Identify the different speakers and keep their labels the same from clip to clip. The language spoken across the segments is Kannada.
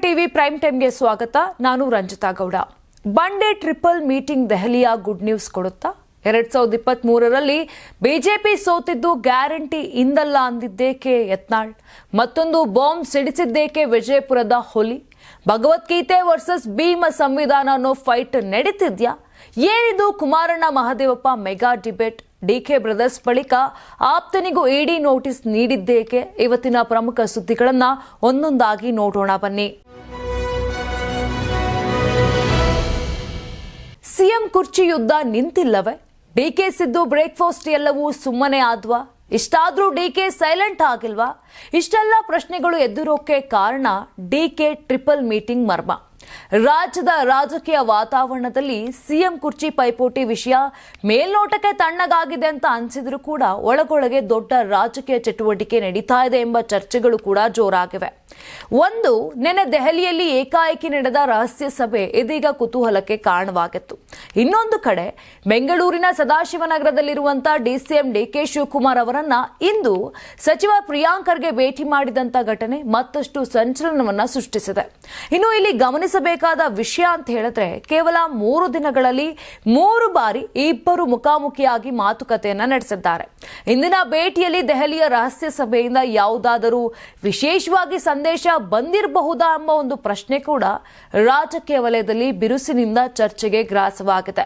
Speaker 1: ಟಿವಿ ಪ್ರೈಮ್ ಟೈಮ್ಗೆ ಸ್ವಾಗತ. ನಾನು ರಂಜಿತಾ ಗೌಡ. ಬಂಡೆ ಟ್ರಿಪಲ್ ಮೀಟಿಂಗ್ ದೆಹಲಿಯ ಗುಡ್ ನ್ಯೂಸ್ ಕೊಡುತ್ತಾ? ಎರಡ್ ಸಾವಿರದ ಇಪ್ಪತ್ತ್ ಮೂರರಲ್ಲಿ ಬಿಜೆಪಿ ಸೋತಿದ್ದು ಗ್ಯಾರಂಟಿ ಇಂದಲ್ಲ ಅಂದಿದ್ದೇಕೆ ಯತ್ನಾಳ್? ಮತ್ತೊಂದು ಬಾಂಬ್ ಸಿಡಿಸಿದ್ದೇಕೆ ವಿಜಯಪುರದ ಹೊಲಿ? ಭಗವದ್ಗೀತೆ ವರ್ಸಸ್ ಭೀಮ ಸಂವಿಧಾನ ಅನ್ನೋ ಫೈಟ್ ನಡೀತಿದ್ಯಾ? ಏನಿದು Kumaranna Mahadevappa mega debate? DK brothers ಬಳಿಕ ಆಪ್ತನಿಗೂ ಇಡಿ ನೋಟಿಸ್ ನೀಡಿದ್ದೇಕೆ? ಇವತ್ತಿನ ಪ್ರಮುಖ ಸುದ್ದಿಗಳನ್ನ ಒಂದೊಂದಾಗಿ ನೋಡೋಣ, ಬನ್ನಿ. ಸಿಎಂ ಕುರ್ಚಿ ಯುದ್ಧ ನಿಂತಿಲ್ಲವೇ? ಡಿಕೆ ಸಿದ್ದು ಬ್ರೇಕ್ಫಾಸ್ಟ್ ಎಲ್ಲವೂ ಸುಮ್ಮನೆ ಆದ್ವಾ? ಇಷ್ಟಾದ್ರೂ ಡಿಕೆ ಸೈಲೆಂಟ್ ಆಗಿಲ್ವಾ? ಇಷ್ಟೆಲ್ಲ ಪ್ರಶ್ನೆಗಳು ಎದುರೋಕೆ ಕಾರಣ ಡಿಕೆ ಟ್ರಿಪಲ್ ಮೀಟಿಂಗ್ ಮರ್ಮ. ರಾಜ್ಯದ ರಾಜಕೀಯ ವಾತಾವರಣದಲ್ಲಿ ಸಿಎಂ ಕುರ್ಚಿ ಪೈಪೋಟಿ ವಿಷಯ ಮೇಲ್ನೋಟಕ್ಕೆ ತಣ್ಣಗಾಗಿದೆ ಅಂತ ಅನಿಸಿದ್ರು ಕೂಡ ಒಳಗೊಳಗೆ ದೊಡ್ಡ ರಾಜಕೀಯ ಚಟುವಟಿಕೆ ನಡೀತಾ ಇದೆ ಎಂಬ ಚರ್ಚೆಗಳು ಕೂಡ ಜೋರಾಗಿವೆ. ಒಂದು ನೆನೆ ದೆಹಲಿಯಲ್ಲಿ ಏಕಾಏಕಿ ನಡೆದ ರಹಸ್ಯ ಸಭೆ ಇದೀಗ ಕುತೂಹಲಕ್ಕೆ ಕಾರಣವಾಗಿತ್ತು. ಇನ್ನೊಂದು ಕಡೆ, ಬೆಂಗಳೂರಿನ ಸದಾಶಿವನಗರದಲ್ಲಿರುವಂತಹ ಡಿಸಿಎಂ ಡಿಕೆ ಶಿವಕುಮಾರ್ ಅವರನ್ನ ಇಂದು ಸಚಿವ ಪ್ರಿಯಾಂಕರ್ಗೆ ಭೇಟಿ ಮಾಡಿದಂತ ಘಟನೆ ಮತ್ತಷ್ಟು ಸಂಚಲನವನ್ನ ಸೃಷ್ಟಿಸಿದೆ. ಇನ್ನು ಇಲ್ಲಿ ಗಮನಿಸಬೇಕಾದ ವಿಷಯ ಅಂತ ಹೇಳಿದ್ರೆ, ಕೇವಲ ಮೂರು ದಿನಗಳಲ್ಲಿ ಮೂರು ಬಾರಿ ಇಬ್ಬರು ಮುಖಾಮುಖಿಯಾಗಿ ಮಾತುಕತೆಯನ್ನ ನಡೆಸಿದ್ದಾರೆ. ಇಂದಿನ ಭೇಟಿಯಲ್ಲಿ ದೆಹಲಿಯ ರಹಸ್ಯ ಸಭೆಯಿಂದ ಯಾವುದಾದರೂ ವಿಶೇಷವಾಗಿ ಬಂದಿರಬಹುದಾ ಎಂಬ ಒಂದು ಪ್ರಶ್ನೆ ಕೂಡ ರಾಜಕೀಯ ವಲಯದಲ್ಲಿ ಬಿರುಸಿನಿಂದ ಚರ್ಚೆಗೆ ಗ್ರಾಸವಾಗಿದೆ.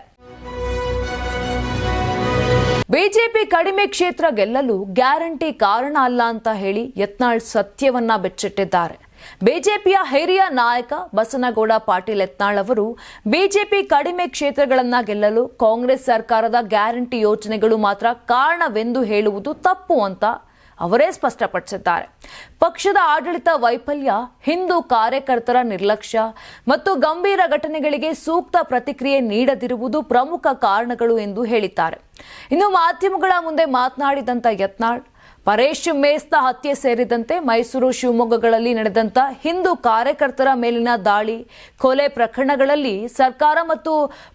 Speaker 1: ಬಿಜೆಪಿ ಕಡಿಮೆ ಕ್ಷೇತ್ರ ಗೆಲ್ಲಲು ಗ್ಯಾರಂಟಿ ಕಾರಣ ಅಲ್ಲ ಅಂತ ಹೇಳಿ ಯತ್ನಾಳ್ ಸತ್ಯವನ್ನ ಬೆಚ್ಚಿಟ್ಟಿದ್ದಾರೆ. ಬಿಜೆಪಿಯ ಹಿರಿಯ ನಾಯಕ ಬಸನಗೌಡ ಪಾಟೀಲ್ ಯತ್ನಾಳ್ ಅವರು ಬಿಜೆಪಿ ಕಡಿಮೆ ಕ್ಷೇತ್ರಗಳನ್ನ ಗೆಲ್ಲಲು ಕಾಂಗ್ರೆಸ್ ಸರ್ಕಾರದ ಗ್ಯಾರಂಟಿ ಯೋಜನೆಗಳು ಮಾತ್ರ ಕಾರಣವೆಂದು ಹೇಳುವುದು ತಪ್ಪು ಅಂತ ಅವರೇ ಸ್ಪಷ್ಟಪಡಿಸಿದ್ದಾರೆ. ಪಕ್ಷದ ಆಡಳಿತ ವೈಫಲ್ಯ, ಹಿಂದೂ ಕಾರ್ಯಕರ್ತರ ನಿರ್ಲಕ್ಷ್ಯ ಮತ್ತು ಗಂಭೀರ ಘಟನೆಗಳಿಗೆ ಸೂಕ್ತ ಪ್ರತಿಕ್ರಿಯೆ ನೀಡದಿರುವುದು ಪ್ರಮುಖ ಕಾರಣಗಳು ಎಂದು ಹೇಳಿದ್ದಾರೆ. ಇನ್ನು ಮಾಧ್ಯಮಗಳ ಮುಂದೆ ಮಾತನಾಡಿದಂತ ಯತ್ನಾಳ್ ಪರೇಶ್ ಮೇಸ್ತ ಹತ್ಯೆ ಸೇರಿದಂತೆ ಮೈಸೂರು ಶಿವಮೊಗ್ಗಗಳಲ್ಲಿ ನಡೆದಂತ ಹಿಂದೂ ಕಾರ್ಯಕರ್ತರ ಮೇಲಿನ ದಾಳಿ, ಕೊಲೆ ಪ್ರಕರಣಗಳಲ್ಲಿ ಸರ್ಕಾರ ಮತ್ತು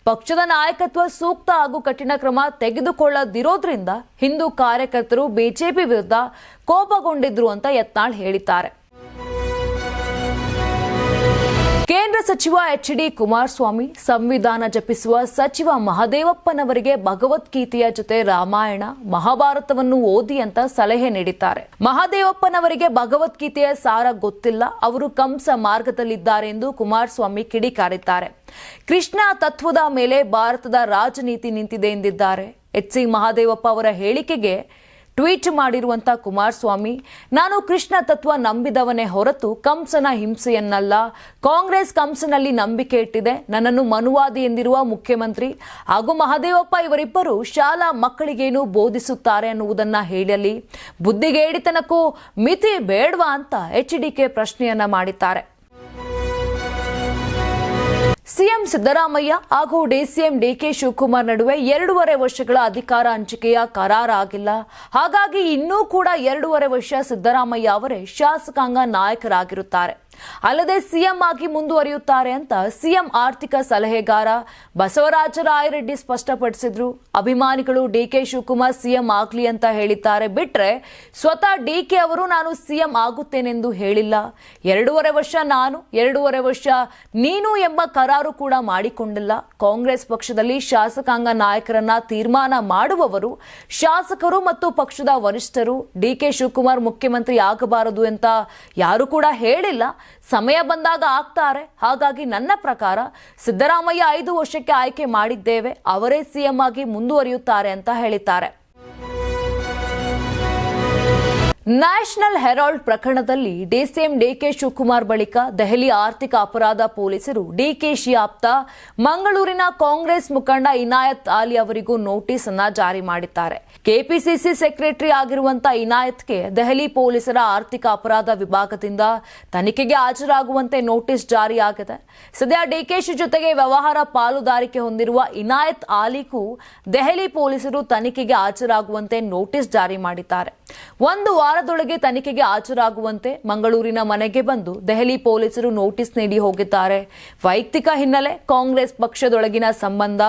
Speaker 1: ಪಕ್ಷದ ನಾಯಕತ್ವ ಸೂಕ್ತ ಹಾಗೂ ಕಠಿಣ ಕ್ರಮ ತೆಗೆದುಕೊಳ್ಳದಿರೋದ್ರಿಂದ ಹಿಂದೂ ಕಾರ್ಯಕರ್ತರು ಬಿಜೆಪಿ ವಿರುದ್ಧ ಕೋಪಗೊಂಡಿದ್ರು ಅಂತ ಯತ್ನಾಳ್ ಹೇಳಿದ್ದಾರೆ. ಸಚಿವ ಎಚ್ ಡಿ ಕುಮಾರಸ್ವಾಮಿ ಸಂವಿಧಾನ ಜಪಿಸುವ ಸಚಿವ ಮಹದೇವಪ್ಪನವರಿಗೆ ಭಗವದ್ಗೀತೆಯ ಜೊತೆ ರಾಮಾಯಣ, ಮಹಾಭಾರತವನ್ನು ಓದಿ ಅಂತ ಸಲಹೆ ನೀಡಿದ್ದಾರೆ. ಮಹದೇವಪ್ಪನವರಿಗೆ ಭಗವದ್ಗೀತೆಯ ಸಾರ ಗೊತ್ತಿಲ್ಲ. ಅವರು ಕಂಸ ಮಾರ್ಗದಲ್ಲಿದ್ದಾರೆ ಎಂದು ಕುಮಾರಸ್ವಾಮಿ ಕಿಡಿಕಾರಿದ್ದಾರೆ. ಕೃಷ್ಣ ತತ್ವದ ಮೇಲೆ ಭಾರತದ ರಾಜನೀತಿ ನಿಂತಿದೆ ಎಂದಿದ್ದಾರೆ. ಎಚ್ ಸಿ ಮಹಾದೇವಪ್ಪ ಅವರ ಹೇಳಿಕೆಗೆ ಟ್ವೀಟ್ ಮಾಡಿರುವಂತ ಕುಮಾರಸ್ವಾಮಿ, ನಾನು ಕೃಷ್ಣ ತತ್ವ ನಂಬಿದವನೇ ಹೊರತು ಕಂಸನ ಹಿಂಸೆಯನ್ನಲ್ಲ. ಕಾಂಗ್ರೆಸ್ ಕಂಸನಲ್ಲಿ ನಂಬಿಕೆ ಇಟ್ಟಿದೆ. ನನ್ನನ್ನು ಮನುವಾದಿ ಎಂದಿರುವ ಮುಖ್ಯಮಂತ್ರಿ ಹಾಗೂ ಮಹದೇವಪ್ಪ ಇವರಿಬ್ಬರು ಶಾಲಾ ಮಕ್ಕಳಿಗೇನು ಬೋಧಿಸುತ್ತಾರೆ ಅನ್ನುವುದನ್ನ ಹೇಳಲಿ ಬುದ್ಧಿಗೇಡಿತನಕ್ಕೂ ಮಿತಿ ಬೇಡವಾ ಅಂತ ಎಚ್ ಡಿಕೆ ಪ್ರಶ್ನೆಯನ್ನ ಮಾಡಿದ್ದಾರೆ. ಸಿಎಂ ಸಿದ್ದರಾಮಯ್ಯ ಹಾಗೂ ಡಿಸಿಎಂ ಡಿಕೆ ಶಿವಕುಮಾರ್ ನಡುವೆ ಎರಡೂವರೆ ವರ್ಷಗಳ ಅಧಿಕಾರ ಹಂಚಿಕೆಯ ಕರಾರಾಗಿಲ್ಲ. ಹಾಗಾಗಿ ಇನ್ನೂ ಕೂಡ ಎರಡೂವರೆ ವರ್ಷ ಸಿದ್ದರಾಮಯ್ಯ ಅವರೇ ಶಾಸಕಾಂಗ ನಾಯಕರಾಗಿರುತ್ತಾರೆ. ಅಲ್ಲದೆ ಸಿಎಂ ಆಗಿ ಮುಂದುವರಿಯುತ್ತಾರೆ ಅಂತ ಸಿಎಂ ಆರ್ಥಿಕ ಸಲಹೆಗಾರ ಬಸವರಾಜ ರಾಯರೆಡ್ಡಿ ಸ್ಪಷ್ಟಪಡಿಸಿದ್ರು. ಅಭಿಮಾನಿಗಳು ಡಿಕೆ ಶಿವಕುಮಾರ್ ಸಿಎಂ ಆಗ್ಲಿ ಅಂತ ಹೇಳಿದ್ದಾರೆ. ಬಿಟ್ರೆ ಸ್ವತಃ ಡಿಕೆ ಅವರು ನಾನು ಸಿಎಂ ಆಗುತ್ತೇನೆಂದು ಹೇಳಿಲ್ಲ. ಎರಡೂವರೆ ವರ್ಷ ನಾನು, ಎರಡೂವರೆ ವರ್ಷ ನೀನು ಎಂಬ ಕರಾರು ಕೂಡ ಮಾಡಿಕೊಂಡಿಲ್ಲ. ಕಾಂಗ್ರೆಸ್ ಪಕ್ಷದಲ್ಲಿ ಶಾಸಕಾಂಗ ನಾಯಕರನ್ನ ತೀರ್ಮಾನ ಮಾಡುವವರು, ಶಾಸಕರು ಮತ್ತು ಪಕ್ಷದ ವರಿಷ್ಠರು. ಡಿಕೆ ಶಿವಕುಮಾರ್ ಮುಖ್ಯಮಂತ್ರಿ ಆಗಬಾರದು ಅಂತ ಯಾರು ಕೂಡ ಹೇಳಿಲ್ಲ. ಸಮಯ ಬಂದಾಗ ಆಗ್ತಾರೆ. ಹಾಗಾಗಿ ನನ್ನ ಪ್ರಕಾರ ಸಿದ್ದರಾಮಯ್ಯ ಐದು ವರ್ಷಕ್ಕೆ ಆಯ್ಕೆ ಮಾಡಿದ್ದೇವೆ. ಅವರೇ ಸಿಎಂ ಆಗಿ ಮುಂದುವರಿಯುತ್ತಾರೆ ಅಂತ ಹೇಳಿದ್ದಾರೆ. ನ್ಯಾಷನಲ್ ಹೆರಾಲ್ಡ್ ಪ್ರಕರಣದಲ್ಲಿ ಡಿಸಿಎಂ ಡಿಕೆ ಶಿವಕುಮಾರ್ ಬಳಿಕ ದೆಹಲಿ ಆರ್ಥಿಕ ಅಪರಾಧ ಪೊಲೀಸರು ಡಿಕೆಶಿ ಆಪ್ತ ಮಂಗಳೂರಿನ ಕಾಂಗ್ರೆಸ್ ಮುಖಂಡ ಇನಾಯತ್ ಆಲಿ ಅವರಿಗೂ ನೋಟಿಸ್ ಅನ್ನ ಜಾರಿ ಮಾಡಿದ್ದಾರೆ. ಕೆಪಿಸಿಸಿ ಸೆಕ್ರೆಟರಿ ಆಗಿರುವಂತಹ ಇನಾಯತ್ಗೆ ದೆಹಲಿ ಪೊಲೀಸರ ಆರ್ಥಿಕ ಅಪರಾಧ ವಿಭಾಗದಿಂದ ತನಿಖೆಗೆ ಹಾಜರಾಗುವಂತೆ ನೋಟಿಸ್ ಜಾರಿಯಾಗಿದೆ. ಸದ್ಯ ಡಿಕೆಶಿ ಜೊತೆಗೆ ವ್ಯವಹಾರ ಪಾಲುದಾರಿಕೆ ಹೊಂದಿರುವ ಇನಾಯತ್ ಆಲಿಗೂ ದೆಹಲಿ ಪೊಲೀಸರು ತನಿಖೆಗೆ ಹಾಜರಾಗುವಂತೆ ನೋಟಿಸ್ ಜಾರಿ ಮಾಡಿದ್ದಾರೆ. ಒಂದು ವಾರದೊಳಗೆ ತನಿಖೆಗೆ ಹಾಜರಾಗುವಂತೆ ಮಂಗಳೂರಿನ ಮನೆಗೆ ಬಂದು ದೆಹಲಿ ಪೊಲೀಸರು ನೋಟಿಸ್ ನೀಡಿ ಹೋಗಿದ್ದಾರೆ. ವೈಯಕ್ತಿಕ ಹಿನ್ನೆಲೆ ಕಾಂಗ್ರೆಸ್ ಪಕ್ಷದೊಳಗಿನ ಸಂಬಂಧ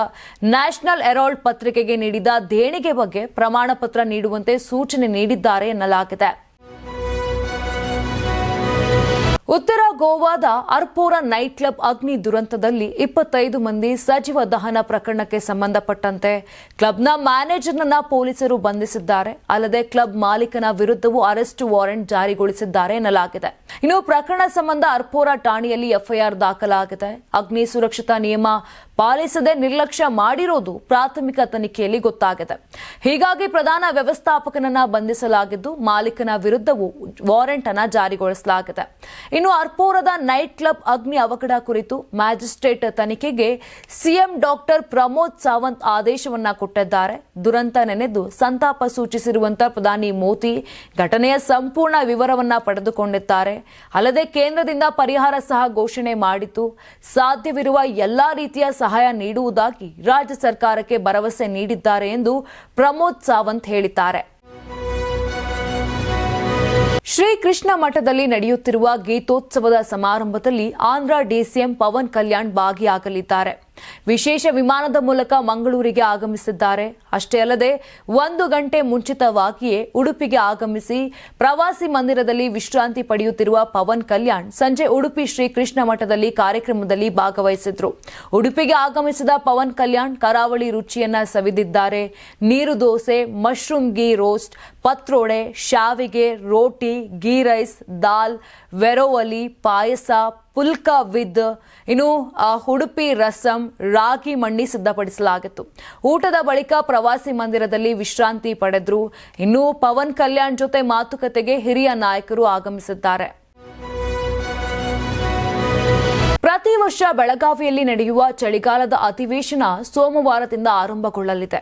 Speaker 1: ನ್ಯಾಷನಲ್ ಎರಾಲ್ಡ್ ಪತ್ರಿಕೆಗೆ ನೀಡಿದ ದೇಣಿಗೆ ಬಗ್ಗೆ ಪ್ರಮಾಣ ಪತ್ರ ನೀಡುವಂತೆ ಸೂಚನೆ ನೀಡಿದ್ದಾರೆ ಎನ್ನಲಾಗಿದೆ. ಉತ್ತರ ಗೋವಾದ ಅರ್ಪೋರ ನೈಟ್ ಕ್ಲಬ್ ಅಗ್ನಿ ದುರಂತದಲ್ಲಿ ಇಪ್ಪತ್ತೈದು ಮಂದಿ ಸಜೀವ ದಹನ ಪ್ರಕರಣಕ್ಕೆ ಸಂಬಂಧಪಟ್ಟಂತೆ ಕ್ಲಬ್ನ ಮ್ಯಾನೇಜರ್ನನ್ನ ಪೊಲೀಸರು ಬಂಧಿಸಿದ್ದಾರೆ. ಅಲ್ಲದೆ ಕ್ಲಬ್ ಮಾಲೀಕನ ವಿರುದ್ಧವೂ ಅರೆಸ್ಟ್ ವಾರೆಂಟ್ ಜಾರಿಗೊಳಿಸಿದ್ದಾರೆ ಎನ್ನಲಾಗಿದೆ. ಇನ್ನು ಪ್ರಕರಣ ಸಂಬಂಧ ಅರ್ಪೋರ ಠಾಣೆಯಲ್ಲಿ ಎಫ್ಐಆರ್ ದಾಖಲಾಗಿದೆ. ಅಗ್ನಿ ಸುರಕ್ಷತಾ ನಿಯಮ ಪಾಲಿಸದೆ ನಿರ್ಲಕ್ಷ್ಯ ಮಾಡಿರೋದು ಪ್ರಾಥಮಿಕ ತನಿಖೆಯಲ್ಲಿ ಗೊತ್ತಾಗಿದೆ. ಹೀಗಾಗಿ ಪ್ರಧಾನ ವ್ಯವಸ್ಥಾಪಕನನ್ನ ಬಂಧಿಸಲಾಗಿದ್ದು ಮಾಲೀಕನ ವಿರುದ್ಧವೂ ವಾರೆಂಟ್ ಅನ್ನ ಜಾರಿಗೊಳಿಸಲಾಗಿದೆ. ಇನ್ನು ಅರ್ಪೋರದ ನೈಟ್ ಕ್ಲಬ್ ಅಗ್ನಿ ಅವಘಡ ಕುರಿತು ಮ್ಯಾಜಿಸ್ಟ್ರೇಟ್ ತನಿಖೆಗೆ ಸಿಎಂ ಡಾಕ್ಟರ್ ಪ್ರಮೋದ್ ಸಾವಂತ್ ಆದೇಶವನ್ನ ಕೊಟ್ಟಿದ್ದಾರೆ. ದುರಂತ ನೆನೆದು ಸಂತಾಪ ಸೂಚಿಸಿರುವಂತಹ ಪ್ರಧಾನಿ ಮೋದಿ ಘಟನೆಯ ಸಂಪೂರ್ಣ ವಿವರವನ್ನ ಪಡೆದುಕೊಂಡಿದ್ದಾರೆ. ಅಲ್ಲದೆ ಕೇಂದ್ರದಿಂದ ಪರಿಹಾರ ಸಹ ಘೋಷಣೆ ಮಾಡಿತು ಸಾಧ್ಯವಿರುವ ಎಲ್ಲಾ ರೀತಿಯ ಸಹಾಯ ನೀಡುವುದಾಗಿ ರಾಜ್ಯ ಸರ್ಕಾರಕ್ಕೆ ಭರವಸೆ ನೀಡಿದ್ದಾರೆ ಎಂದು ಪ್ರಮೋದ್ ಸಾವಂತ್ ಹೇಳಿದ್ದಾರೆ. ಶ್ರೀಕೃಷ್ಣ ಮಠದಲ್ಲಿ ನಡೆಯುತ್ತಿರುವ ಗೀತೋತ್ಸವದ ಸಮಾರಂಭದಲ್ಲಿ ಆಂಧ್ರ ಡಿಸಿಎಂ ಪವನ್ ಕಲ್ಯಾಣ್ ಭಾಗಿಯಾಗಲಿದ್ದಾರೆ. ವಿಶೇಷ ವಿಮಾನದ ಮೂಲಕ ಮಂಗಳೂರಿಗೆ ಆಗಮಿಸಿದ್ದಾರೆ. ಅಷ್ಟೇ ಅಲ್ಲದೆ, ಒಂದು ಗಂಟೆ ಮುಂಚಿತವಾಗಿಯೇ ಉಡುಪಿಗೆ ಆಗಮಿಸಿ ಪ್ರವಾಸಿ ಮಂದಿರದಲ್ಲಿ ವಿಶ್ರಾಂತಿ ಪಡೆಯುತ್ತಿರುವ ಪವನ್ ಕಲ್ಯಾಣ್ ಸಂಜೆ ಉಡುಪಿ ಶ್ರೀ ಕೃಷ್ಣ ಮಠದಲ್ಲಿ ಕಾರ್ಯಕ್ರಮದಲ್ಲಿ ಭಾಗವಹಿಸಿದ್ರು. ಉಡುಪಿಗೆ ಆಗಮಿಸಿದ ಪವನ್ ಕಲ್ಯಾಣ್ ಕರಾವಳಿ ರುಚಿಯನ್ನ ಸವಿದಿದ್ದಾರೆ. ನೀರು dosa, mushroom ghee roast, patrode, ಶಾವಿಗೆ, ರೋಟಿ, ಗೀ ರೈಸ್, ದಾಲ್, ವೆರೋವಲಿ, ಪಾಯಸ ಪುಲ್ಕ ವಿದ್, ಇನ್ನು ಉಡುಪಿ ರಸಂ, ರಾಗಿ ಮಣ್ಣಿ ಸಿದ್ಧಪಡಿಸಲಾಗಿತ್ತು. ಊಟದ ಬಳಿಕ ಪ್ರವಾಸಿ ಮಂದಿರದಲ್ಲಿ ವಿಶ್ರಾಂತಿ ಪಡೆದ್ರು. ಇನ್ನು, ಪವನ್ ಕಲ್ಯಾಣ್ ಜೊತೆ ಮಾತುಕತೆಗೆ ಹಿರಿಯ ನಾಯಕರು ಆಗಮಿಸಿದ್ದಾರೆ. ಪ್ರತಿ ವರ್ಷ ಬೆಳಗಾವಿಯಲ್ಲಿ ನಡೆಯುವ ಚಳಿಗಾಲದ ಅಧಿವೇಶನ ಸೋಮವಾರದಿಂದ ಆರಂಭಗೊಳ್ಳಲಿದೆ.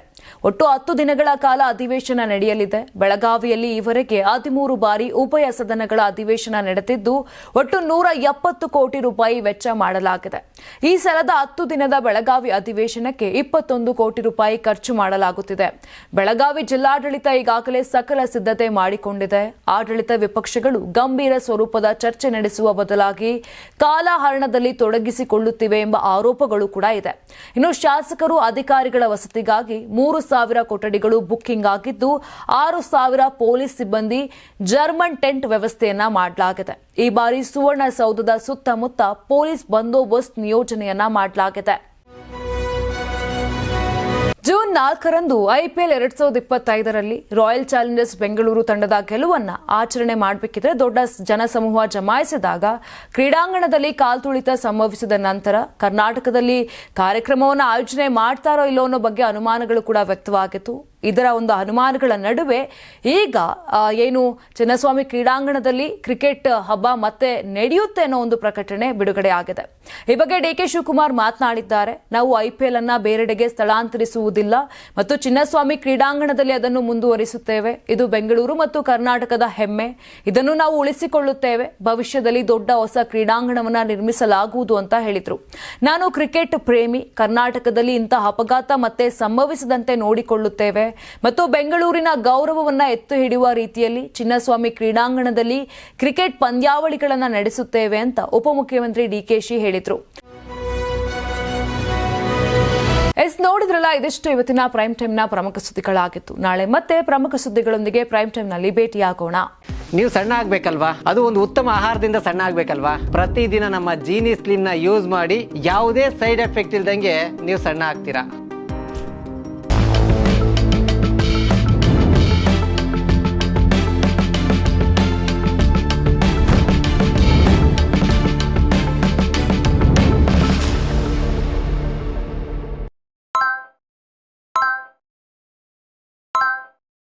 Speaker 1: ಒಟ್ಟು ಹತ್ತು ದಿನಗಳ ಕಾಲ ಅಧಿವೇಶನ ನಡೆಯಲಿದೆ. ಬೆಳಗಾವಿಯಲ್ಲಿ ಈವರೆಗೆ ಹದಿಮೂರು ಬಾರಿ ಉಭಯ ಸದನಗಳ ಅಧಿವೇಶನ ನಡೆದಿದ್ದು, ಒಟ್ಟು ನೂರ ಎಪ್ಪತ್ತು ಕೋಟಿ ರೂಪಾಯಿ ವೆಚ್ಚ ಮಾಡಲಾಗಿದೆ. ಈ ಸಲದ ಹತ್ತು ದಿನದ ಬೆಳಗಾವಿ ಅಧಿವೇಶನಕ್ಕೆ ಇಪ್ಪತ್ತೊಂದು ಕೋಟಿ ರೂಪಾಯಿ ಖರ್ಚು ಮಾಡಲಾಗುತ್ತಿದೆ. ಬೆಳಗಾವಿ ಜಿಲ್ಲಾಡಳಿತ ಈಗಾಗಲೇ ಸಕಲ ಸಿದ್ಧತೆ ಮಾಡಿಕೊಂಡಿದೆ. ಆಡಳಿತ ವಿಪಕ್ಷಗಳು ಗಂಭೀರ ಸ್ವರೂಪದ ಚರ್ಚೆ ನಡೆಸುವ ಬದಲಾಗಿ ಕಾಲಹರಣದಲ್ಲಿ ತೊಡಗಿಸಿಕೊಳ್ಳುತ್ತಿವೆ ಎಂಬ ಆರೋಪಗಳು ಕೂಡ ಇದೆ. ಇನ್ನು ಶಾಸಕರು ಅಧಿಕಾರಿಗಳ ವಸತಿಗಾಗಿ ಮೂರು ಸಾವಿರ ಕೊಠಡಿಗಳು ಬುಕ್ಕಿಂಗ್ ಆಗಿದ್ದು, ಆರು ಸಾವಿರ ಪೊಲೀಸ್ ಸಿಬ್ಬಂದಿ ಜರ್ಮನ್ ಟೆಂಟ್ ವ್ಯವಸ್ಥೆಯನ್ನ ಮಾಡಲಾಗಿದೆ. ಈ ಬಾರಿ ಸುವರ್ಣಸೌಧದ ಸುತ್ತಮುತ್ತ ಪೊಲೀಸ್ ಬಂದೋಬಸ್ತ್ ನಿಯೋಜನೆಯನ್ನ ಮಾಡಲಾಗಿದೆ. ಜೂನ್ ನಾಲ್ಕರಂದು ಐಪಿಎಲ್ ಎರಡ್ ಸಾವಿರದ ಇಪ್ಪತ್ತೈದರಲ್ಲಿ ರಾಯಲ್ ಚಾಲೆಂಜರ್ಸ್ ಬೆಂಗಳೂರು ತಂಡದ ಗೆಲುವನ್ನ ಆಚರಣೆ ಮಾಡಬೇಕಿದ್ರೆ ದೊಡ್ಡ ಜನಸಮೂಹ ಜಮಾಯಿಸಿದಾಗ ಕ್ರೀಡಾಂಗಣದಲ್ಲಿ ಕಾಲ್ತುಳಿತ ಸಂಭವಿಸಿದ ನಂತರ ಕರ್ನಾಟಕದಲ್ಲಿ ಕಾರ್ಯಕ್ರಮವನ್ನು ಆಯೋಜನೆ ಮಾಡ್ತಾರೋ ಇಲ್ಲೋ ಅನ್ನೋ ಬಗ್ಗೆ ಅನುಮಾನಗಳು ಕೂಡ ವ್ಯಕ್ತವಾಗಿತ್ತು. ಇದರ ಒಂದು ಅನುಮಾನಗಳ ನಡುವೆ ಈಗ ಏನು ಚಿನ್ನಸ್ವಾಮಿ ಕ್ರೀಡಾಂಗಣದಲ್ಲಿ ಕ್ರಿಕೆಟ್ ಹಬ್ಬ ಮತ್ತೆ ನಡೆಯುತ್ತೆ ಅನ್ನೋ ಒಂದು ಪ್ರಕಟಣೆ ಬಿಡುಗಡೆ ಆಗಿದೆ. ಈ ಬಗ್ಗೆ ಡಿ ಕೆ ಶಿವಕುಮಾರ್ ಮಾತನಾಡಿದ್ದಾರೆ. ನಾವು ಐಪಿಎಲ್ ಅನ್ನ ಬೇರೆಡೆಗೆ ಸ್ಥಳಾಂತರಿಸುವುದಿಲ್ಲ ಮತ್ತು ಚಿನ್ನಸ್ವಾಮಿ ಕ್ರೀಡಾಂಗಣದಲ್ಲಿ ಅದನ್ನು ಮುಂದುವರಿಸುತ್ತೇವೆ. ಇದು ಬೆಂಗಳೂರು ಮತ್ತು ಕರ್ನಾಟಕದ ಹೆಮ್ಮೆ. ಇದನ್ನು ನಾವು ಉಳಿಸಿಕೊಳ್ಳುತ್ತೇವೆ. ಭವಿಷ್ಯದಲ್ಲಿ ದೊಡ್ಡ ಹೊಸ ಕ್ರೀಡಾಂಗಣವನ್ನು ನಿರ್ಮಿಸಲಾಗುವುದು ಅಂತ ಹೇಳಿದರು. ನಾನು ಕ್ರಿಕೆಟ್ ಪ್ರೇಮಿ. ಕರ್ನಾಟಕದಲ್ಲಿ ಇಂತಹ ಅಪಘಾತ ಮತ್ತೆ ಸಂಭವಿಸದಂತೆ ನೋಡಿಕೊಳ್ಳುತ್ತೇವೆ. ಮತ್ತು ಬೆಂಗಳೂರಿನ ಗೌರವವನ್ನ ಎತ್ತು ಹಿಡಿಯುವ ರೀತಿಯಲ್ಲಿ ಚಿನ್ನಸ್ವಾಮಿ ಕ್ರೀಡಾಂಗಣದಲ್ಲಿ ಕ್ರಿಕೆಟ್ ಪಂದ್ಯಾವಳಿಗಳನ್ನು ನಡೆಸುತ್ತೇವೆ ಅಂತ ಉಪಮುಖ್ಯಮಂತ್ರಿ ಡಿಕೆಶಿ ಹೇಳಿದರು. ಎಸ್, ನೋಡಿದ್ರಲ್ಲ, ಇದಿಷ್ಟು ಇವತ್ತಿನ ಪ್ರೈಮ್ ಟೈಮ್ನ ಪ್ರಮುಖ ಸುದ್ದಿಗಳಾಗಿತ್ತು. ನಾಳೆ ಮತ್ತೆ ಪ್ರಮುಖ ಸುದ್ದಿಗಳೊಂದಿಗೆ ಪ್ರೈಮ್ ಟೈಮ್ನಲ್ಲಿ ಭೇಟಿಯಾಗೋಣ.
Speaker 2: ನೀವು ಸಣ್ಣ ಆಗ್ಬೇಕಲ್ವಾ? ಅದು ಒಂದು ಉತ್ತಮ ಆಹಾರದಿಂದ ಸಣ್ಣ ಆಗ್ಬೇಕಲ್ವಾ? ಪ್ರತಿದಿನ ನಮ್ಮ ಜೀನಿ ಸ್ಲಿಮ್ನ ಯೂಸ್ ಮಾಡಿ ಯಾವುದೇ ಸೈಡ್ ಎಫೆಕ್ಟ್ ಇಲ್ದಂಗೆ ನೀವು ಸಣ್ಣ ಆಗ್ತೀರಾ?